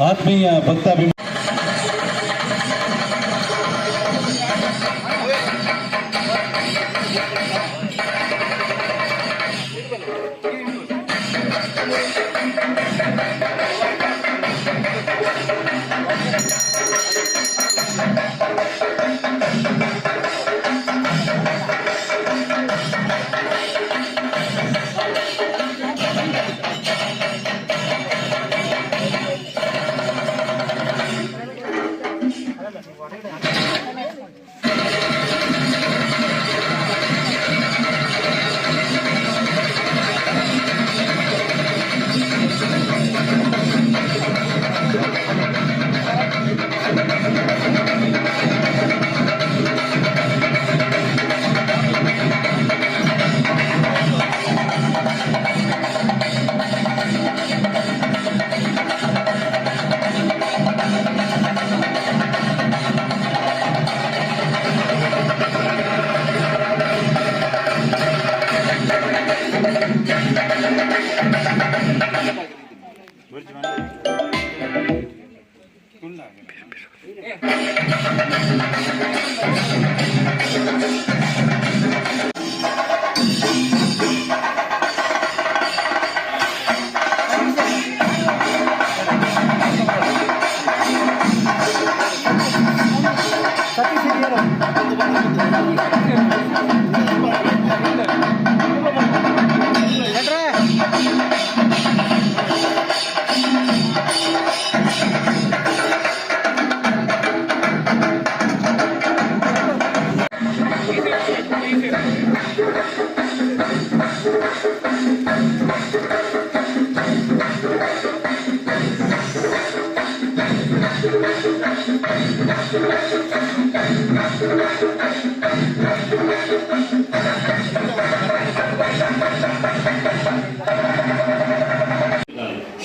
ಆತ್ಮೀಯ ಭಕ್ತಾಭಿಮಾನ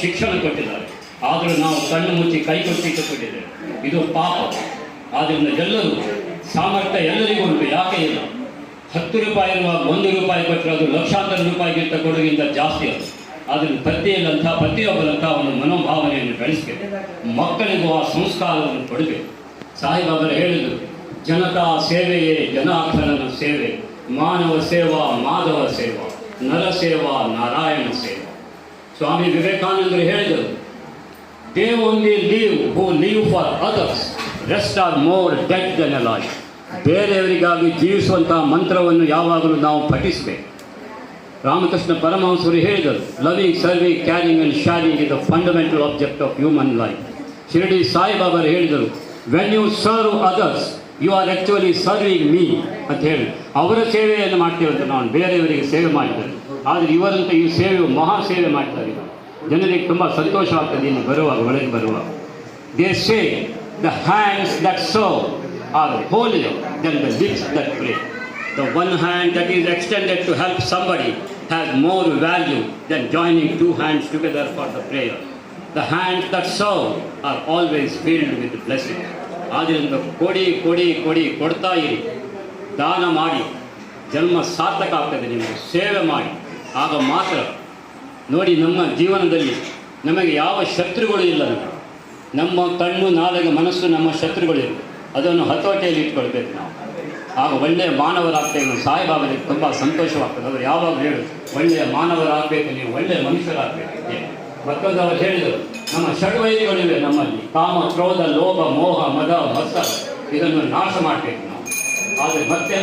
ಶಿಕ್ಷಣ ಕೊಟ್ಟಿದ್ದಾರೆ. ಆದರೂ ನಾವು ಕಣ್ಣು ಮುಚ್ಚಿ ಕೈ ಕೊಟ್ಟಿಟ್ಟುಕೊಂಡಿದ್ದೇವೆ ಇದು ಪಾಪ. ಆದ್ದರಿಂದ ಎಲ್ಲರೂ ಸಾಮರ್ಥ್ಯ ಎಲ್ಲರಿಗೂ ಉಂಟು. ಯಾಕೆ ಇಲ್ಲ? ಹತ್ತು ರೂಪಾಯಿ ಇರುವಾಗ ಒಂದು ರೂಪಾಯಿ ಕೊಟ್ಟರೆ ಅದು ಲಕ್ಷಾಂತರ ರೂಪಾಯಿಗಿಂತ ಕೊಡುಗಿಂತ ಜಾಸ್ತಿ ಅದು. ಆದ್ದರಿಂದ ಪ್ರತಿಯಲ್ಲಂಥ ಪ್ರತಿಯೊಬ್ಬರಂಥ ಒಂದು ಮನೋಭಾವನೆಯನ್ನು ಬೆಳೆಸಬೇಕು. ಮಕ್ಕಳಿಗೂ ಆ ಸಂಸ್ಕಾರವನ್ನು ಕೊಡಬೇಕು. ಸಾಯಿಬಾಬರು ಹೇಳಿದರು, ಜನತಾ ಸೇವೆಯೇ ಜನಾರ್ಥನ ಸೇವೆ. ಮಾನವ ಸೇವಾ, ಮಾಧವ ಸೇವಾ. ನರ ಸೇವಾ, ನಾರಾಯಣ ಸೇವಾ. ಸ್ವಾಮಿ ವಿವೇಕಾನಂದರು ಹೇಳಿದರು they only live, who live for others. Rest are more dead than life ಬೇರೆಯವರಿಗಾಗಿ ಜೀವಿಸುವಂಥ ಮಂತ್ರವನ್ನು ಯಾವಾಗಲೂ ನಾವು ಪಠಿಸಬೇಕು. ರಾಮಕೃಷ್ಣ ಪರಮಹಂಸರು ಹೇಳಿದರು loving serving caring and sharing is the fundamental object of human life. Shirdi ಸಾಯಿಬಾಬರು ಹೇಳಿದರು when you serve others you are actually serving me ಅಂತ ಹೇಳಿ ಅವರ ಸೇವೆಯನ್ನು ಮಾಡ್ತೇವೆ ನಾನು ಬೇರೆಯವರಿಗೆ ಸೇವೆ ಮಾಡಿದ್ದಾರೆ ಆದರೆ ಇವರಂತ ಈ ಸೇವೆ ಮಹಾ ಸೇವೆ ಮಾಡ್ತಾರೆ ಜನರಿಗೆ ತುಂಬ ಸಂತೋಷವಾಗ್ತದೆ ಇಲ್ಲಿ ಬರುವಾಗ, ಒಳಗೆ ಬರುವಾಗ. They say the hands that serve are holier than the lips that pray The one hand that is extended to help somebody has more value than joining two hands together for the prayer. The hands that serve are always filled with blessing. ಆದ್ದರಿಂದ ಕೊಡಿ ಕೊಡಿ ಕೊಡಿ ಕೊಡ್ತಾ ಇರಿ ದಾನ ಮಾಡಿ ಜನ್ಮ ಸಾರ್ಥಕ ಆಗ್ತದೆ ನಿಮಗೆ ಸೇವೆ ಮಾಡಿ ಆಗ ಮಾತ್ರ ನೋಡಿ ನಮ್ಮ ಜೀವನದಲ್ಲಿ ನಮಗೆ ಯಾವ ಶತ್ರುಗಳು ಇಲ್ಲ ನಮ್ಮ ಕಣ್ಣು ನಾಲಿಗೆ ಮನಸ್ಸು ನಮ್ಮ ಶತ್ರುಗಳಿವೆ ಅದನ್ನು ಹತೋಟಿಯಲ್ಲಿ ಇಟ್ಕೊಳ್ಬೇಕು ನಾವು ಆಗ ಒಳ್ಳೆಯ ಮಾನವರಾಗ್ತೇವೆ ನಾವು ತುಂಬ ಸಂತೋಷವಾಗ್ತದೆ. ಅವರು ಯಾವಾಗ ಹೇಳು ಒಳ್ಳೆಯ ಮಾನವರಾಗಬೇಕು, ನೀವು ಒಳ್ಳೆಯ ಮನುಷ್ಯರಾಗಬೇಕು. ಮತ್ತೊಂದು ಅವರು ಹೇಳಿದರು, ನಮ್ಮ ಷಡ್ವೈರಿಗಳಿವೆ ನಮ್ಮಲ್ಲಿ. ಕಾಮ, ಕ್ರೋಧ, ಲೋಭ, ಮೋಹ, ಮದ ಹೊಸ ಇದನ್ನು ನಾಶ ಮಾಡಬೇಕು ನಾವು. ಆದರೆ ಮತ್ತೆ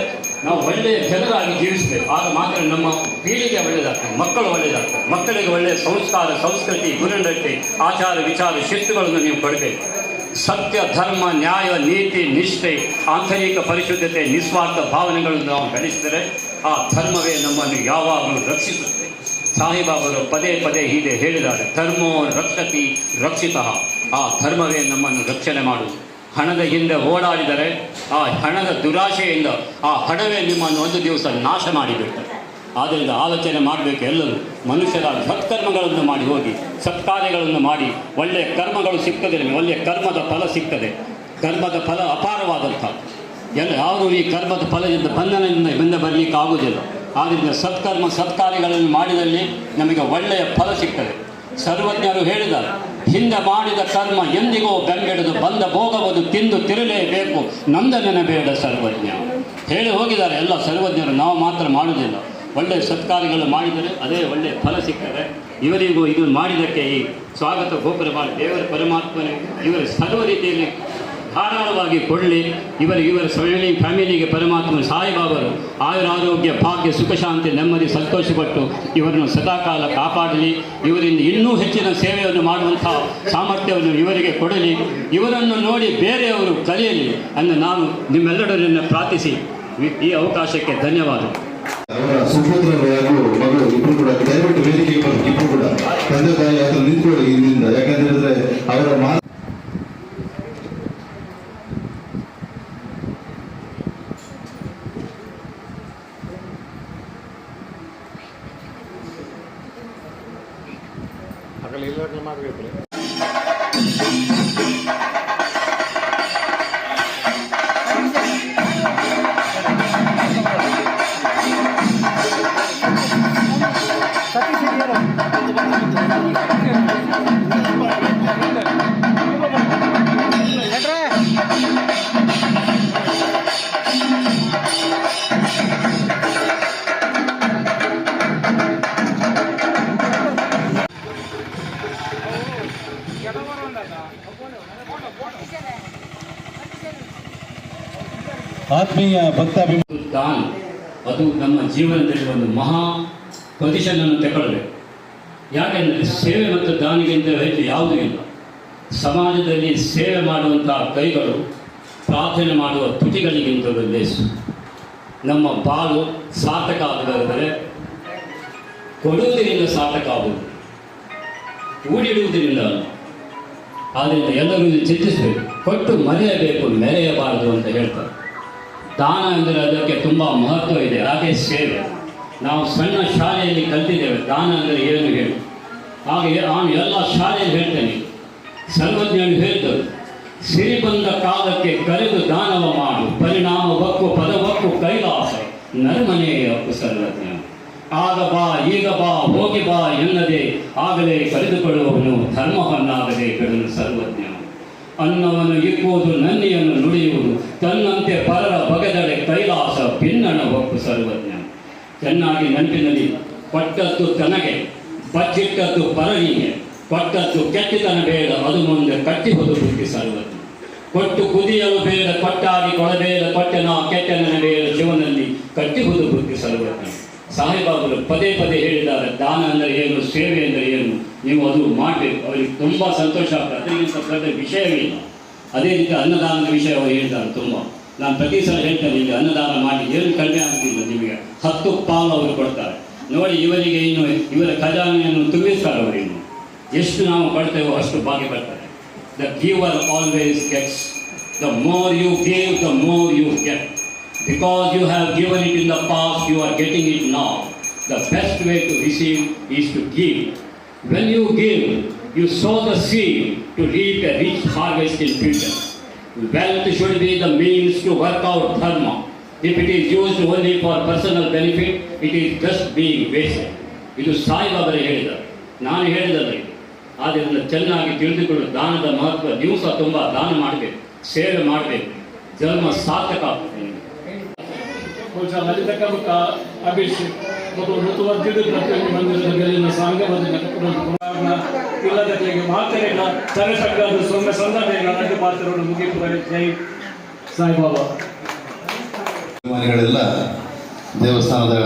ನಾವು ಒಳ್ಳೆಯ ಜನರಾಗಿ ಜೀವಿಸಬೇಕು. ಆಗ ಮಾತ್ರ ನಮ್ಮ ಪೀಳಿಗೆ ಒಳ್ಳೆಯದಾಗ್ತದೆ, ಮಕ್ಕಳು ಒಳ್ಳೆಯದಾಗ್ತದೆ. ಮಕ್ಕಳಿಗೆ ಒಳ್ಳೆಯ ಸಂಸ್ಕಾರ, ಸಂಸ್ಕೃತಿ ಗುರುನಡತೆ ಆಚಾರ, ವಿಚಾರ, ಶಿಸ್ತುಗಳನ್ನು ನೀವು ಕೊಡಬೇಕು. ಸತ್ಯ, ಧರ್ಮ, ನ್ಯಾಯ, ನೀತಿ, ನಿಷ್ಠೆ, ಆಂತರಿಕ ಪರಿಶುದ್ಧತೆ, ನಿಸ್ವಾರ್ಥ ಭಾವನೆಗಳನ್ನು ನಾವು ಬೆಳೆಸಿದರೆ ಆ ಧರ್ಮವೇ ನಮ್ಮನ್ನು ಯಾವಾಗಲೂ ರಕ್ಷಿಸುತ್ತದೆ. ಸಾಹಿಬಾಬರು ಪದೇ ಪದೇ ಹೀಗೆ ಹೇಳಿದ್ದಾರೆ. ಧರ್ಮೋ ರಕ್ಷತಿ ರಕ್ಷಿತ. ಆ ಧರ್ಮವೇ ನಮ್ಮನ್ನು ರಕ್ಷಣೆ ಮಾಡುವುದು. ಹಣದ ಹಿಂದೆ ಓಡಾಡಿದರೆ ಆ ಹಣದ ದುರಾಶೆಯಿಂದ ಆ ಹಣವೇ ನಿಮ್ಮನ್ನು ಒಂದು ದಿವಸ ನಾಶ ಮಾಡಿಬಿಡ್ತದೆ ಆದ್ದರಿಂದ ಆಲೋಚನೆ ಮಾಡಬೇಕು ಎಲ್ಲರೂ. ಮನುಷ್ಯರ ಸತ್ಕರ್ಮಗಳನ್ನು ಮಾಡಿ ಹೋಗಿ, ಸತ್ಕಾರ್ಯಗಳನ್ನು ಮಾಡಿ ಒಳ್ಳೆಯ ಕರ್ಮಗಳು ಸಿಗ್ತದೆ ನಿಮಗೆ ಒಳ್ಳೆಯ ಕರ್ಮದ ಫಲ ಸಿಗ್ತದೆ. ಕರ್ಮದ ಫಲ ಅಪಾರವಾದಂಥದ್ದು ಎಲ್ಲ ಯಾರು ಈ ಕರ್ಮದ ಫಲದಿಂದ ಬಂಧನದಿಂದ ಬಂದ ಬರಲಿಕ್ಕೆ ಆಗುವುದಿಲ್ಲ. ಆದ್ದರಿಂದ ಸತ್ಕರ್ಮ, ಸತ್ಕಾರ್ಯಗಳನ್ನು ಮಾಡಿದಲ್ಲಿ ನಮಗೆ ಒಳ್ಳೆಯ ಫಲ ಸಿಗ್ತದೆ. ಸರ್ವಜ್ಞರು ಹೇಳಿದ್ದಾರೆ, ಹಿಂದೆ ಮಾಡಿದ ಕರ್ಮ ಎಂದಿಗೂ ಬೆಂಗೆಡದು ಬಂದ ಭೋಗವನ್ನು ತಿಂದು ತಿರಲೇಬೇಕು. ನಂದನೆನ ಬೇಡ ಸರ್ವಜ್ಞ. ಹೇಳಿ ಹೋಗಿದ್ದಾರೆ ಎಲ್ಲ ಸರ್ವಜ್ಞರು, ನಾವು ಮಾತ್ರ ಮಾಡುವುದಿಲ್ಲ. ಒಳ್ಳೆಯ ಸತ್ಕಾರ್ಯಗಳು ಮಾಡಿದರೆ ಅದೇ ಒಳ್ಳೆಯ ಫಲ ಸಿಗ್ತದೆ. ಇವರಿಗೂ ಇದು ಮಾಡಿದ್ದಕ್ಕೆ ಈ ಸ್ವಾಗತ ಗೋಪುರ ಮಾಡಿ ದೇವರ ಪರಮಾತ್ಮನೇ ಇವರ ಸರ್ವ ರೀತಿಯಲ್ಲಿ ಧಾರಾಳವಾಗಿ ಕೊಳ್ಳಿ ಇವರ ಇವರ ಫ್ಯಾಮಿಲಿ ಫ್ಯಾಮಿಲಿಗೆ ಪರಮಾತ್ಮ ಸಾಯಿಬಾಬರು ಆಯುರಾರೋಗ್ಯ ಭಾಗ್ಯ, ಸುಖ, ಶಾಂತಿ, ನೆಮ್ಮದಿ, ಸಂತೋಷಪಟ್ಟು ಇವರನ್ನು ಸದಾಕಾಲ ಕಾಪಾಡಲಿ. ಇವರಿಂದ ಇನ್ನೂ ಹೆಚ್ಚಿನ ಸೇವೆಯನ್ನು ಮಾಡುವಂಥ ಸಾಮರ್ಥ್ಯವನ್ನು ಇವರಿಗೆ ಕೊಡಲಿ. ಇವರನ್ನು ನೋಡಿ ಬೇರೆಯವರು ಕಲಿಯಲಿ ಅಂದರೆ ನಾನು ನಿಮ್ಮೆಲ್ಲರನ್ನು ಪ್ರಾರ್ಥಿಸಿ. ಈ ಅವಕಾಶಕ್ಕೆ ಧನ್ಯವಾದ ಅವರ ಸುಪುತ್ರರು ಹಾಗೂ ಮಗಳು ಇಬ್ರು ಕೂಡ ದಯವಿಟ್ಟು ವೇದಿಕೆಗೆ ಬಂದು ಇಬ್ರು ಕೂಡ ತಂದೆ ತಾಯಿ ಹತ್ರ ನಿಂತ್ಕೊಳ್ಳಿ ಇಲ್ಲಿಂದ ಯಾಕಂತ ಹೇಳಿದ್ರೆ ಅವರ ಮಾತು ಆತ್ಮೀಯ ಭಕ್ತ ದಾನ, ಅದು ನಮ್ಮ ಜೀವನದಲ್ಲಿ ಒಂದು ಮಹಾ ಪೊಸಿಷನನ್ನು ತಗೊಳ್ಬೇಕು ಯಾಕೆಂದರೆ ಸೇವೆ ಮತ್ತು ದಾನಿಗಿಂತ ಹೆಚ್ಚು ಯಾವುದೂ ಇಲ್ಲ. ಸಮಾಜದಲ್ಲಿ ಸೇವೆ ಮಾಡುವಂತಹ ಕೈಗಳು, ಪ್ರಾರ್ಥನೆ ಮಾಡುವ ತುಟಿಗಳಿಗಿಂತ ಲೇಸು. ನಮ್ಮ ಬಾಳು ಸಾರ್ಥಕ ಆಗದಾದರೆ ಕೊಡುವುದರಿಂದ ಸಾರ್ಥಕ ಆಗುವುದು. ಊಡಿಡುವುದರಿಂದ ಆದ್ದರಿಂದ ಎಲ್ಲರೂ ಚಿಂತಿಸಬೇಕು. ಕೊಟ್ಟು ಮರೆಯಬೇಕು, ಮೆರೆಯಬಾರದು ಅಂತ ಹೇಳ್ತಾರೆ. ದಾನ ಅಂದರೆ ಅದಕ್ಕೆ ತುಂಬ ಮಹತ್ವ ಇದೆ. ಹಾಗೆ ಸೇವೆ ನಾವು ಸಣ್ಣ ಶಾಲೆಯಲ್ಲಿ ಕಲ್ತಿದ್ದೇವೆ. ದಾನ ಅಂದರೆ ಏನು ಹೇಳಿ. ಹಾಗೆ ನಾನು ಎಲ್ಲ ಶಾಲೆಯಲ್ಲಿ ಹೇಳ್ತೇನೆ. ಸರ್ವಜ್ಞನು ಹೇಳಿದರು ಸಿರಿ ಬಂದ ಕಾಲಕ್ಕೆ ಕರೆದು ದಾನವ ಮಾಡು. ಪರಿಣಾಮ ಬಕ್ಕು ಪದವಕ್ಕು ಕೈಲಾಸ. ನರಮನೆಯ ಹಕ್ಕು ಸರ್ವಜ್ಞ. ಆಗ ಬಾ, ಈಗ ಬಾ, ಹೋಗಿ ಬಾ ಎನ್ನದೆ ಆಗಲೇ ಕರೆದುಕೊಳ್ಳುವವನು ಧರ್ಮವನ್ನಾಗದೆ ಕಡಲು ಸರ್ವಜ್ಞ. ಅನ್ನವನ್ನು ಇಕ್ಕುವುದು ನನ್ನಿಯನ್ನು ನುಡಿಯುವುದು. ತನ್ನಂತೆ ಪರರ ಬಗೆದಡೆ ಕೈಲಾಸ ಭಿನ್ನಣ ಒಪ್ಪು ಸರ್ವಜ್ಞ. ಚೆನ್ನಾಗಿ ನೆನಪಿನಲ್ಲಿ ಪಟ್ಟದ್ದು ತನಗೆ, ಬಚ್ಚಿಟ್ಟದ್ದು ಪರರಿಗೆ ಕೊಟ್ಟದ್ದು ಕೆಟ್ಟಿತನ ಬೇಡ, ಅದು ಮುಂದೆ ಕಟ್ಟಿ ಬದುಕಿ ಸರ್ವಜ್ಞ. ಕೊಟ್ಟು ಕುದಿಯಲು ಬೇಡ, ಕೊಟ್ಟಾಗಿ ಕೊಡಬೇಡ, ಕೊಟ್ಟೆನ ಕೆಟ್ಟನ ಬೇಡ ಜೀವನಲ್ಲಿ ಕಟ್ಟಿ ಬದುಕಿ ಸರ್ವಜ್ಞ. ಸಾಹೇಬಾಬರು ಪದೇ ಪದೇ ಹೇಳಿದ್ದಾರೆ, ದಾನ ಅಂದರೆ ಏನು, ಸೇವೆ ಅಂದರೆ ಏನು, ನೀವು ಅದು ಮಾಡಬೇಕು. ಅವರಿಗೆ ತುಂಬ ಸಂತೋಷ ಆಗ್ತದೆ. ವಿಷಯವೇ ಇಲ್ಲ ಅದೇ ರೀತಿ ಅನ್ನದಾನದ ವಿಷಯ ಅವರು ಹೇಳ್ತಾರೆ ತುಂಬ. ನಾನು ಪ್ರತಿ ಸಲ ಹೇಳ್ತೇನೆ ಇಲ್ಲಿ ಅನ್ನದಾನ ಮಾಡಿ, ಏನು ಕಡಿಮೆ ಆಗ್ತಿಲ್ಲ ನಿಮಗೆ. ಹತ್ತು ಪಾಲು ಅವರು ಕೊಡ್ತಾರೆ. ನೋಡಿ, ಇವರಿಗೆ ಇನ್ನು ಇವರ ಖಜಾನೆಯನ್ನು ತುಂಬಿಸ್ತಾರೆ ಅವರಿನ್ನು ಎಷ್ಟು ನಾವು ಕೊಡ್ತೇವೋ ಅಷ್ಟು ಬಾಕಿ ಬರ್ತಾರೆ the giver always gets the more you gave the more you get because you have given it in the past, you are getting it now. The best way to receive is to give. When you give, you sow the seed to reap a rich harvest in future. Wealth should be the means to work out dharma. If it is used only for personal benefit, it is just being wasted. ಇದು ಸಾಯಿಬಾಬರೇ ಹೇಳಿದ್ದಾರೆ ನಾನು ಹೇಳಿದಲ್ಲ ಇದು ಆದ್ದರಿಂದ ಚೆನ್ನಾಗಿ ತಿಳಿದುಕೊಳ್ಳು ದಾನದ ಮಹತ್ವ ನೀವು ಸಹ ತುಂಬ ದಾನ ಮಾಡಬೇಕು ಸೇವೆ ಮಾಡಬೇಕು ಜನ್ಮ ಸಾರ್ಥಕ ಆಗ್ತದೆ ನಿಮಗೆ. ಬಹುಶಃ ಲಲಿತಕ್ಕ ಮತ್ತು ಅಭಿಷೇಕ್ ಮತ್ತು ಋತುವರ್ಧಿತ ಪ್ರತಿಯೊಂದು ಮಂದಿರದ ಮೇಲಿನ ಸಾಂಗವಾದ ಇಲ್ಲದಕ್ಕೆ ಮಾತೆರೆಗಳ ತರಸಕ್ಕಾದ ಸೊಮ್ಮೆ ಸಂದರ್ಭ ನಟು ಪಾತ್ರವನ್ನು ಮುಗಿಯುತ್ತಾರೆ ಜೈ ಸಾಯಿಬಾಬಾ. ಅಭಿಮಾನಿಗಳೆಲ್ಲ ದೇವಸ್ಥಾನದ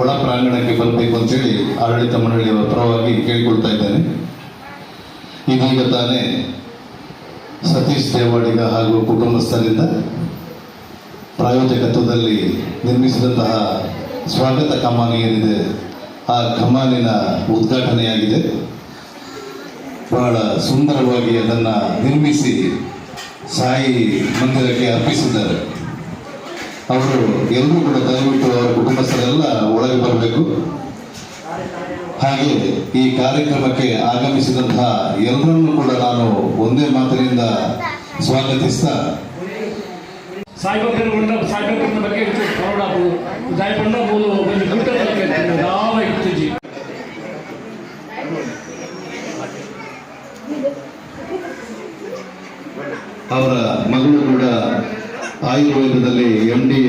ಒಳ ಪ್ರಾಂಗಣಕ್ಕೆ ಬರಬೇಕು ಅಂತೇಳಿ ಆಡಳಿತ ಮಂಡಳಿಯವರ ಪರವಾಗಿ ಕೇಳಿಕೊಳ್ತಾ ಇದ್ದೇನೆ. ಇದೀಗ ತಾನೇ ಸತೀಶ್ ದೇವಾಡಿಗ ಹಾಗೂ ಕುಟುಂಬಸ್ಥರಿಂದ ಪ್ರಾಯೋಜಕತ್ವದಲ್ಲಿ ನಿರ್ಮಿಸಿದಂತಹ ಸ್ವಾಗತ ಕಮಾನು ಏನಿದೆ, ಆ ಕಮಾನಿನ ಉದ್ಘಾಟನೆಯಾಗಿದೆ. ಬಹಳ ಸುಂದರವಾಗಿ ಅದನ್ನು ನಿರ್ಮಿಸಿ ಸಾಯಿ ಮಂದಿರಕ್ಕೆ ಅರ್ಪಿಸಿದ್ದಾರೆ. ಅವರು ಎಲ್ಲರೂ ಕೂಡ ದಯವಿಟ್ಟು ಅವರ ಕುಟುಂಬಸ್ಥರೆಲ್ಲ ಒಳಗೆ ಬರಬೇಕು. ಹಾಗೆ ಈ ಕಾರ್ಯಕ್ರಮಕ್ಕೆ ಆಗಮಿಸಿದಂತಹ ಎಲ್ಲರನ್ನೂ ಕೂಡ ನಾನು ಒಂದೇ ಮಾತಿನಿಂದ ಸ್ವಾಗತಿಸ್ತಾ ಸಾಯಿಬಾಬನ ಗುಡ್ಡ ಸಾಯಿಬಾಬನ ಬಗ್ಗೆ ನೋಡಬಹುದು ಸಾಯಿಬಣ್ಣ ಮೂಲು ಒಂದು ಗುಡ್ಡ ಬಗ್ಗೆ ಯಾವ ಅವರ ಮಗಳು ಕೂಡ ಆಯುರ್ವೇದದಲ್ಲಿ ಎಂ ಡಿ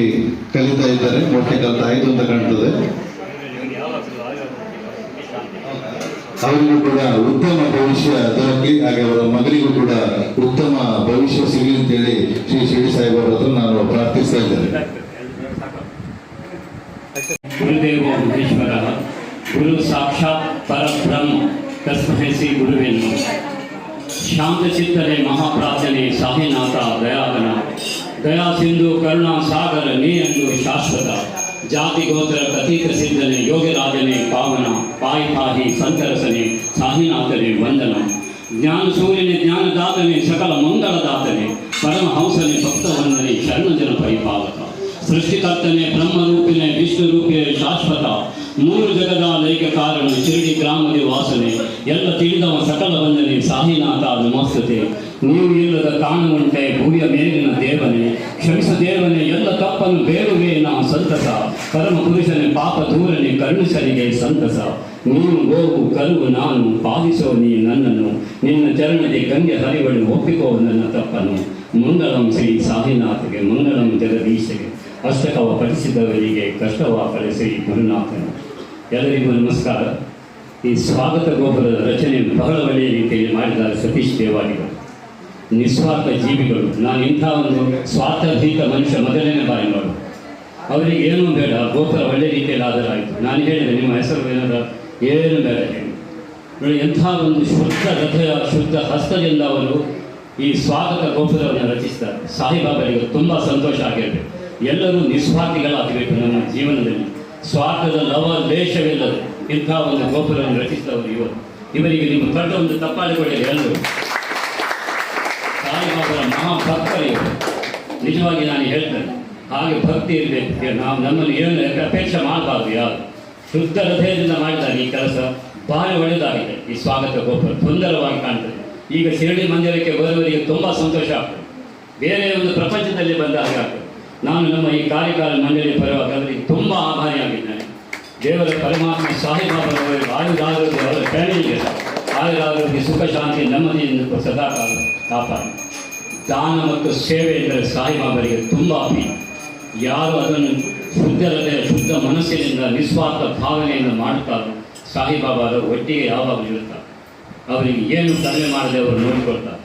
ಕಲಿತಾ ಇದ್ದಾರೆ. ಮೊಟ್ಟೆ ಕಲಿತ ಆಯಿತು ಅಂತ ಕಾಣ್ತದೆ. ಅವರಿಗೂ ಕೂಡ ಉತ್ತಮ ಭವಿಷ್ಯ ದೊರಕಿ ಹಾಗೆ ಅವರ ಮಗನಿಗೂ ಕೂಡ ಉತ್ತಮ ಭವಿಷ್ಯ ಸಿಗಲಿ ಅಂತೇಳಿ ಶ್ರೀ ಶಿರಡಿ ಸಾಯಿಬಾಬಾ ಹತ್ರ ನಾನು ಪ್ರಾರ್ಥಿಸ್ತಾ ಇದ್ದೇನೆ. ಗುರುದೇವ ಮಹೇಶ್ವರ ಗುರು ಸಾಕ್ಷಾತ್ ಪರಬ್ರಹ್ಮ ತಸ್ಮೈ ಶ್ರೀ ಗುರುವೆನ್ನು ಶಾಂತ ಚಿತ್ತನೆ, ಮಹಾಪ್ರಾರ್ಥನೆ ಸಾಹಿನಾಥ ದಯಾಗನ ದಯಾ ಸಿಂಧು ಕರುಣಾ ಸಾಗರ ನೀ ಎಂದು ಶಾಶ್ವತ. ಜಾತಿ ಗೋತ್ರ ಪ್ರತೀಕ ಸಿದ್ಧನೆ ಯೋಗರಾಜನೆ ಪಾವನ ಪಾಯಿ ಪಾಹಿ ಸಂತರಸನೆ ಸಾಹಿನಾಥನೆ ವಂದನ ಜ್ಞಾನ ಸೂರ್ಯನೆ ಜ್ಞಾನದಾತನೆ ಸಕಲ ಮಂಗಳದಾತನೆ ಪರಮಹಂಸನೆ ಭಕ್ತವಂದನೆ ಶರಣಜನ ಪರಿಪಾಲಕ ಸೃಷ್ಟಿಕರ್ತನೆ ಬ್ರಹ್ಮರೂಪಿನೆ ವಿಷ್ಣು ರೂಪಿನೆ ಶಾಶ್ವತ ಮೂರು ಜಗದ ಲೈಕ ಕಾರಣ ಶಿರಡಿ ಗ್ರಾಮದ ವಾಸನೆ ಎಲ್ಲ ತಿಳಿದವ ಸಕಲ ವಂದನೆ ಸಾಹಿನಾಥ ನಮಸ್ತತೆ ನೀವು ಇಲ್ಲದ ಕಾಣುವಂತೆ ಭೂಯ ಮೇಲಿನ ದೇವನೇ, ಕ್ಷಮಿಸ ದೇವನೇ, ಎಲ್ಲ ತಪ್ಪನ್ನು ಬೇರುವೆ ನಾ ಸಂತಸ. ಪರಮ ಪುರುಷನೇ, ಪಾಪ ದೂರನೆ ಕರುಣಿಸಲಿಗೆ ಸಂತಸ. ನೀನು ಗೋವು ಕರುವು ನಾನು ಪಾಲಿಸೋ, ನೀ ನನ್ನನ್ನು. ನಿನ್ನ ಚರಣದಿ ಗಂಗೆ ಹರಿವಳು ಒಪ್ಪಿಕೋ, ನನ್ನ ತಪ್ಪನ್ನು. ಮಂಗಳಂ ಶ್ರೀ ಸಾಧಿನಾಥಗೆ ಮಂಗಳಂ ಜಗದೀಶಗೆ. ಅಷ್ಟಕವ ಪಡಿಸಿದವರಿಗೆ ಕಷ್ಟವ ಶ್ರೀ ಗುರುನಾಥನು. ಎಲ್ಲರಿಗೂ ನಮಸ್ಕಾರ. ಈ ಸ್ವಾಗತ ಗೋಪುರದ ರಚನೆ ಬಹಳ ಒಳ್ಳೆಯ ರೀತಿಯಲ್ಲಿ ಮಾಡಿದ್ದಾರೆ ಸತೀಶ್ ದೇವಾಡಿಗಳು ನಿಸ್ವಾರ್ಥ ಜೀವಿಗಳು. ನಾನು ಇಂಥ ಒಂದು ಸ್ವಾರ್ಥಭೀತ ಮನುಷ್ಯ ಮೊದಲನೇ ಬಾರಿ ನೋಡು. ಅವರಿಗೆ ಏನೂ ಬೇಡ, ಗೋಪುರ ಒಳ್ಳೆ ರೀತಿಯಲ್ಲಿ ಆದರಾಯಿತು ನಾನು ಹೇಳಿದೆ, ನಿಮ್ಮ ಹೆಸರು ಏನಾದ್ರು ಏನು ಬೇಡ ಹೇಳಿ. ಎಂಥ ಒಂದು ಶುದ್ಧ ರಥೆಯ ಶುದ್ಧ ಹಸ್ತದಿಂದ ಅವರು ಈ ಸ್ವಾಗತ ಗೋಪುರವನ್ನು ರಚಿಸ್ತಾರೆ. ಸಾಹಿಬಾಬರಿಗೆ ತುಂಬ ಸಂತೋಷ ಆಗಿರಬೇಕು ಎಲ್ಲರೂ ನಿಸ್ವಾರ್ಥಿಗಳಾಗಬೇಕು ನಮ್ಮ ಜೀವನದಲ್ಲಿ. ಸ್ವಾರ್ಥದ ಲವ ದ್ವೇಷವಿಲ್ಲದೆ ಇಂಥ ಒಂದು ಗೋಪುರವನ್ನು ರಚಿಸಿದವರು ಇವರು. ಇವರಿಗೆ ನಿಮ್ಮ ದೊಡ್ಡ ಒಂದು ತಪ್ಪಾಳಿಕೊಳ್ಳಿ ಎಲ್ಲರೂ ಮಹಾಭಕ್ತರು ಇವರು ನಿಜವಾಗಿ ನಾನು ಹೇಳ್ತೇನೆ. ಹಾಗೆ ಭಕ್ತಿ ಇರಬೇಕು ನಾವು ನಮ್ಮಲ್ಲಿ ಏನು ಅಪೇಕ್ಷೆ ಮಾಡಬಾರ್ದು ಯಾರು. ಶುದ್ಧ ಹೃದಯದಿಂದ ಮಾಡಿದ್ದಾರೆ ಈ ಕೆಲಸ. ಭಾರಿ ಒಳ್ಳೆಯದಾಗಿದೆ ಈ ಸ್ವಾಗತ ಗೋಪುರ ಸುಂದರವಾಗಿ ಕಾಣ್ತದೆ. ಈಗ ಶಿರಡಿ ಮಂದಿರಕ್ಕೆ ಬರುವವರಿಗೆ ತುಂಬ ಸಂತೋಷ ಆಗ್ತದೆ. ಬೇರೆ ಒಂದು ಪ್ರಪಂಚದಲ್ಲಿ ಬಂದ ಹಾಗೆ ಆಗ್ತದೆ. ನಾನು ನಮ್ಮ ಈ ಕಾರ್ಯಕಾಲ ಮಂಡಳಿ ಪರವಾಗಿ ಅವರಿಗೆ ತುಂಬ ಆಭಾರಿಯಾಗಿದ್ದೇನೆ ದೇವರ ಪರಮಾತ್ಮ ಸಾಹಿಬಾಬರವರಿಗೆ ಆಯುರಾರೋಗ್ಯ ಅವರ ಫ್ಯಾಮಿಲಿಗೆ ಆಯುರಾರೋಗ್ಯ ಸುಖ ಶಾಂತಿ ನೆಮ್ಮದಿಯನ್ನು ಸದಾ ಕಾಲ ಕಾಪಾಡಿ. ದಾನ ಮತ್ತು ಸೇವೆ ಎಂದರೆ ಸಾಯಿಬಾಬರಿಗೆ ತುಂಬ ಅಭಿ ಯಾರು ಅದನ್ನು ಶುದ್ಧ ಹೃದಯ ಶುದ್ಧ ಮನಸ್ಸಿನಿಂದ ನಿಸ್ವಾರ್ಥ ಭಾವನೆಯಿಂದ ಮಾಡುತ್ತಾರೋ ಸಾಯಿಬಾಬಾರ ಒಟ್ಟಿಗೆ ಯಾವಾಗಲೂ ಇರುತ್ತಾರೆ ಅವರಿಗೆ ಏನು ಕಡಿಮೆ ಮಾಡದೆ ಅವರು ನೋಡಿಕೊಳ್ತಾರೆ.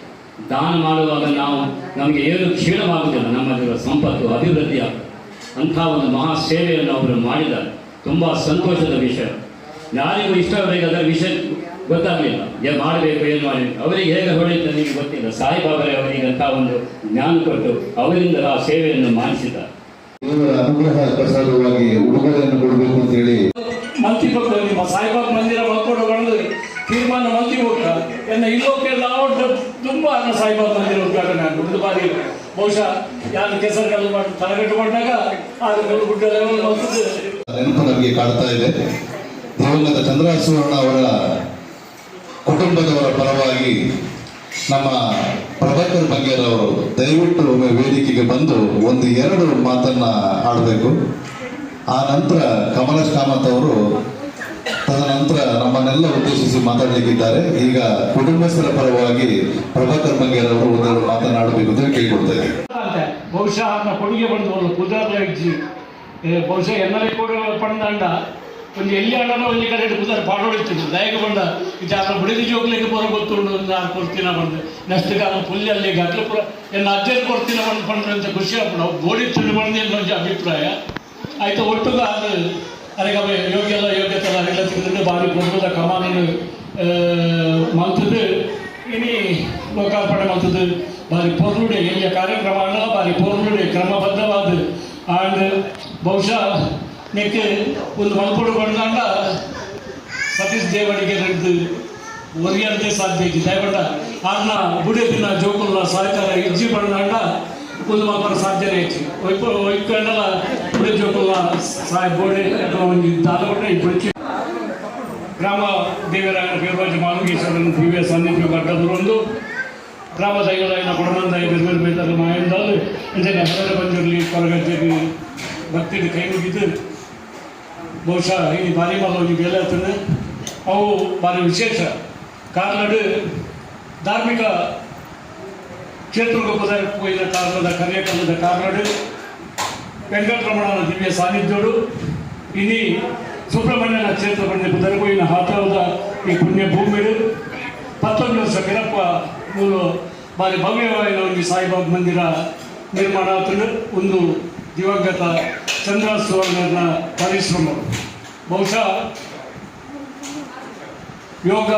ದಾನ ಮಾಡುವಾಗ ನಾವು ನಮಗೆ ಏನು ಕ್ಷೀಣವಾಗುವುದಿಲ್ಲ, ನಮ್ಮಲ್ಲಿರುವ ಸಂಪತ್ತು, ಅಭಿವೃದ್ಧಿ ಆಗ್ತದೆ. ಅಂಥ ಒಂದು ಮಹಾ ಸೇವೆಯನ್ನು ಅವರು ಮಾಡಿದ್ದಾರೆ. ತುಂಬ ಸಂತೋಷದ ವಿಷಯ. ಯಾರಿಗೂ ಇಷ್ಟವರೆಗೆ ಅದರ ವಿಷಯ ಗೊತ್ತಾಗಲಿಲ್ಲ. ಏನು ಮಾಡಬೇಕು ಏನು ಮಾಡಬೇಕು? ಅವರಿಗೆ ಹೇಗೆ ಹೊಡೆಯುತ್ತೆ ನಿಮಗೆ ಗೊತ್ತಿಲ್ಲ. ಸಾಯಿಬಾಬರೇ ಅವರಿಗೆ ಅಂತ ಒಂದು ಜ್ಞಾನ ಕೊಟ್ಟು ಅವರಿಂದ ಆ ಸೇವೆಯನ್ನು ಮಾಡಿಸಿದ ಅನುಗ್ರಹ ಪ್ರಸಾದವಾಗಿ ಉಡುಗೊರೆಯನ್ನು ಕೊಡಬೇಕು ಅಂತ ಹೇಳಿ. ಮಂತ್ರಿ ಪಕ್ಕ ನಿಮ್ಮ ಸಾಯಿಬಾಬಾ ಮಂದಿರ ಮಕ್ಕಳು ತೀರ್ಮಾನ ಮಂತ್ರಿ ಹೋಗ್ತ ಎನ್ನ ಇಲ್ಲೋಕೆಲ್ಲ ಆವಟ್ಟು ತುಂಬಾ ಅನ್ನ ಸಾಯಿಬಾಬಾ ಮಂದಿರ ಉದ್ಘಾಟನೆ ಆಗುತ್ತೆ ಒಂದು ಬಾರಿ ಬಹುಶಃ ಯಾರು ಕೆಸರುಗಳು ಮಾಡಿ ತಲೆಗಟ್ಟುಕೊಂಡಾಗ ಆಗ ಗುಡ್ಡ ನೆನಪು ನಮಗೆ ಕಾಡ್ತಾ ಇದೆ. ದಿವಂಗತ ಚಂದ್ರ ಸುವರ್ಣ ಅವರ ಕುಟುಂಬದವರ ಪರವಾಗಿ ನಮ್ಮ ಪ್ರಭಾಕರ್ ಬಂಗೇರವರು ದಯವಿಟ್ಟು ಒಮ್ಮೆ ವೇದಿಕೆಗೆ ಬಂದು ಒಂದು ಎರಡು ಮಾತನ್ನ ಆಡಬೇಕು ಆ ನಂತರ ಕಮಲೇಶ್ ಕಾಮತ್ ಅವರು ತದನಂತರ ನಮ್ಮನ್ನೆಲ್ಲ ಉದ್ದೇಶಿಸಿ ಮಾತಾಡಲಿಕ್ಕಿದ್ದಾರೆ. ಈಗ ಕುಟುಂಬಸ್ಥರ ಪರವಾಗಿ ಪ್ರಭಾಕರ್ ಬಂಗೇರ್ ಅವರು ಒಂದೆರಡು ಮಾತನಾಡಬೇಕು ಅಂತ ಕೇಳಿಕೊಡ್ತೇನೆ ಬಹುಶಃ ಕೊಡುಗೆ ಬಂದು ಬಹುಶಃ ಎಲ್ಲರಿಗೂ ಪಂಡಂಡ ಒಂದು ಎಲ್ಲಿ ಆಡೋಣ ಒಂದು ಕಡೆ ಹಿಡ್ಕೋತಾರೆ ಪಾಠ ಹೊಡಿತೀನಿ ದಯಗೆ ಬಂದ, ಇದು ಅನ್ನ ಬಿಡಿದು ಜೋಗ್ಲಿಕ್ಕೆ ಬರೋ ಗೊತ್ತುಂಡು ನಾನು ಕೊಡ್ತೀನ ಬಂದು. ನೆಕ್ಸ್ಟ್ ಕಾಲ ಫುಲ್ ಅಲ್ಲಿ ಗಟ್ಲಪುರ ಎನ್ನ ಅಜ್ಜಲ್ಲಿ ಕೊಡ್ತೀನ ಬಂದು ಪಂಡ್ರೆ ಅಂತ ಖುಷಿ ಆಗ್ಬಿಡ. ಗೋಡಿ ತಿಂದು ಬಂದು ನನ್ನ ಅಭಿಪ್ರಾಯ. ಆಯ್ತು, ಒಟ್ಟು ಅದು ಅದಕ್ಕೆ ಯೋಗ್ಯ ಎಲ್ಲ ಯೋಗ್ಯತೆ ಎಲ್ಲ ತಿಂದು ಬಾರಿ ದೊಡ್ಡದ ಕಮಾನನ್ನು ಮಂತದ್ದು ಇನಿ ಲೋಕಾರ್ಪಣೆ ಮಂತದ್ದು ಬಾರಿ ಪೊರ್ಲುಡೆ ಇಲ್ಲಿಯ ಕಾರ್ಯಕ್ರಮ ಬಾರಿ ಪೊರ್ಲುಡೆ ಕ್ರಮಬದ್ಧವಾದ, ಆಂಡ್ ಬಹುಶಃ ನೆಕ್ಕೆ ಒಂದು ಮಲ್ಪಡು ಬಂದಾಂಡ ಸತೀಶ್ ದೇವಡಿಗೆ ನಡೆದು ಒರಿಯಂತೆ ಸಾಧ್ಯ ಐತಿ ದಯಗೊಂಡ ಅದನ್ನ ಬುಡಿಯ ದಿನ ಜೋಕುಲ್ನ ಸಹಕಾರ, ಇಜ್ಜಿ ಬಂದಾಗ ಒಂದು ಮಾತ್ರ ಸಾಧ್ಯನೇ ಐತಿ ಒಯ್ಪ ಒಯ್ಕೊಂಡಲ್ಲ ಬುಡಿಯ ಜೋಕುಲ್ನ ಸಾಯ ಬೋಡೆ ಒಂದು ಈ ಬುಡಕಿ. ಗ್ರಾಮ ದೇವರಾಯನ ಪೇರ್ವಾಜಿ ಮಾನುಗೇಶ್ವರನ ದಿವ್ಯ ಸಾನ್ನಿಧ್ಯ ಗಡ್ಡದರೊಂದು ಗ್ರಾಮ ದೈವದಾಯನ ಕೊಡನಂದಾಯ ಬೆರ್ಬೇರು ಬೇತಾರ ಮಾಯಂದಾಲು ಇಂಜನ ಹೊರಗೆ ಬಂದಿರಲಿ, ಕೊರಗಜ್ಜೆಗೆ ಭಕ್ತಿಗೆ ಕೈ ಮುಗಿದು ಬಹುಶಃ ಈ ಬಾರಿ ಮಲ್ಲೋಗಿ ಬೇಲೆ ಆಗ್ತದೆ ಅವು ಭಾರಿ ವಿಶೇಷ. ಕಾರ್ನಾಡು ಧಾರ್ಮಿಕ ಕ್ಷೇತ್ರಗೊಬ್ಬದ ಹೋಗಿದ ಕಾರಣದ ಕರ್ಯಕಲ್ಲದ ಕಾರ್ನಾಡು ವೆಂಕಟರಮಣನ ದಿವ್ಯ ಸಾನ್ನಿಧ್ಯೋಡು ಇನಿ ಸುಬ್ರಹ್ಮಣ್ಯನ ಕ್ಷೇತ್ರ ಬಂದ ಬುಧರಗೋಯಿನ ಹಾತವದ ಈ ಪುಣ್ಯ ಭೂಮಿಡು ಪತ್ತೊಂದು ವರ್ಷ ಪಿರಪ್ಪ ಮೂಲು ಬಾರಿ ಭವ್ಯವಾದ ಒಂದು ಸಾಯಿಬಾಬಾ ಮಂದಿರ ನಿರ್ಮಾಣ ಆಗ್ತದೆ ಒಂದು ದಿವಂಗತ ಚಂದ್ರ ಸುವರ್ಣನ ಪರಿಶ್ರಮ. ಬಹುಶಃ ಯೋಗ,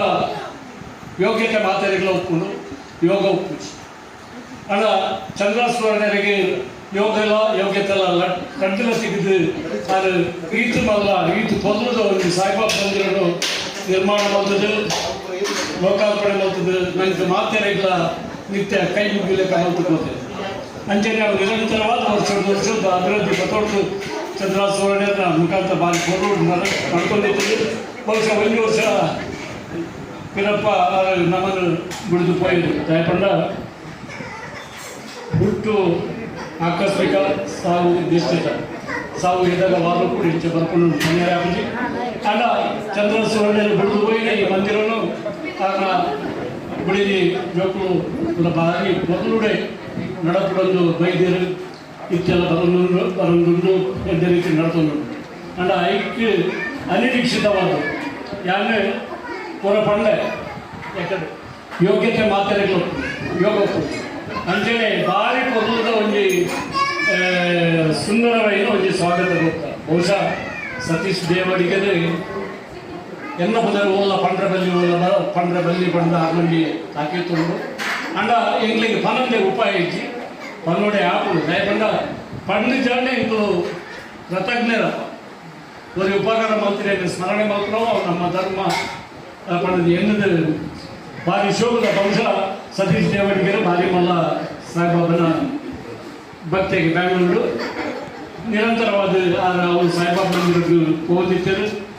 ಯೋಗ್ಯತೆ ಮಾತಾಡಿಗಳ ಒಪ್ಪುಂಡು ಯೋಗ ಉಪ್ಪು ಅಣ್ಣ ಸುವರ್ಣರಿಗೆ ಯೋಗ ಎಲ್ಲ ಯೋಗ್ಯತೆ ಎಲ್ಲ ಕಂಟಿಲ ಸಿಗಿದು ಅದು ಈತು ಮಲ್ಲ ಈತು ತೊಂದ್ರದ ಒಂದು ಸಾಯಿಬಾಬಾ ಮಂದಿರನು ನಿರ್ಮಾಣ ಮಾಡ್ತದೆ, ಲೋಕಾರ್ಪಣೆ ಮಾಡ್ತದೆ ನನಗೆ ಮಾತಾಡಿಗಳ ನಿತ್ಯ ಕೈ ಮುಗಿಲಿಕ್ಕೆ ಮಾಡ್ತದೆ ಅಂಚನೆ ಅವರು ನಿರಂತರವಾದ ವರ್ಷದ ವರ್ಷದ ಅಭಿವೃದ್ಧಿ ಪತೋಟು ಚಂದ್ರಾಸುವರ್ಣ ಮುಖಾಂತರ ಬಾರಿ ಪೊರ್ಲು ಮಾಡ್ಕೊಂಡಿದ್ದೀವಿ ಬಹುಶಃ ಒಂದು ವರ್ಷ ಪಿರಪ್ಪ ಅವರು ನಮ್ಮನ್ನು ಬಿಡಿದು ಪೋಯಿದ್ರು ದಯಪಂಡ ಹುಟ್ಟು ಆಕಸ್ಮಿಕ ಸಾವು ನಿಶ್ಚಿತ ಸಾವು ಇದ್ದಾಗ ವಾರು ಕೂಡ ಹೆಚ್ಚು ಬರ್ಕೊಂಡು ಮನೆಯಾಗಿ ಆಗ ಚಂದ್ರ ಸುವರ್ಣಲ್ಲಿ ಬಿಡಿದು ಹೋಯಿನ ಈ ಮಂದಿರನು ಆಗ ಬಿಡಿದಿ ಜೋಕು ಪುರ ಬಾರಿ ಮೊದಲುಡೆ ನಡಪಡೊಂದು ಬೈದ್ಯರು ಇತ್ತೆಲ್ಲ ಬರೊಂದು ಬರೊಂದು ಎದ್ದ ರೀತಿ ನಡ್ಕೊಂಡು ಅಂಡ ಐಕ್ಯ ಅನಿರೀಕ್ಷಿತವಾದ ಯಾನೆ ಪುರ ಪಂಡೆ ಯಾಕಂದ್ರೆ ಯೋಗ್ಯತೆ ಮಾತಾಡಲು ಯೋಗ ಅಂಚನೆ ಭಾರಿ ಪೊರ್ಲದ ಒಂಜಿ ಆ, ಸುಂದರವಾದ ಒಂಜಿ ಸ್ವಾಗತ ಗೊತ್ತ ಬಹುಶಃ ಸತೀಶ್ ದೇವಡಿಗೆ ಎನ್ನ ಪದರ ಓಲ ಪಂಡ್ರ ಬಲ್ಲಿ ಓಲ ಬರ ಪಂಡ್ರ ಬಲ್ಲಿ ಪಂಡ ಆಮಂಡಿ ತಾಕೀತುಂಡು ಅಂಡ ಎಂಗ್ಲಿಗೆ ಪನಂದೆ ಉಪಾಯ ಇಜ್ಜಿ ಪನ್ನೋಡೆ ಆಪುಡು ದಯಪಂಡ ಪಂಡು ಜಾನೆ ಇಂದು ಕೃತಜ್ಞರಪ್ಪ ஒரு உபகார ಮಂತ್ರಿ ಸ್ಮರಣೆ ಮಾತ್ರ ನಮ್ಮ ಧರ್ಮ ಪಡೆದು ಎನ್ನದ ಭಾರಿ ಶೋಭದ ಬಹುಶಃ ಸತೀಶ್ ದೇವಡಿಗೆ ಭಾರಿ ಮಲ್ಲ ಸಾಯಿಬಾಬನ ಭಕ್ತಿಗೆ ಬೆಂಗಳೂರು ನಿರಂತರವಾದ ಆ- ಅವರು ಸಾಯಿಬಾಬಾ ಮಂದಿರಕ್ಕೆ ಹೋಗಿದ್ದರು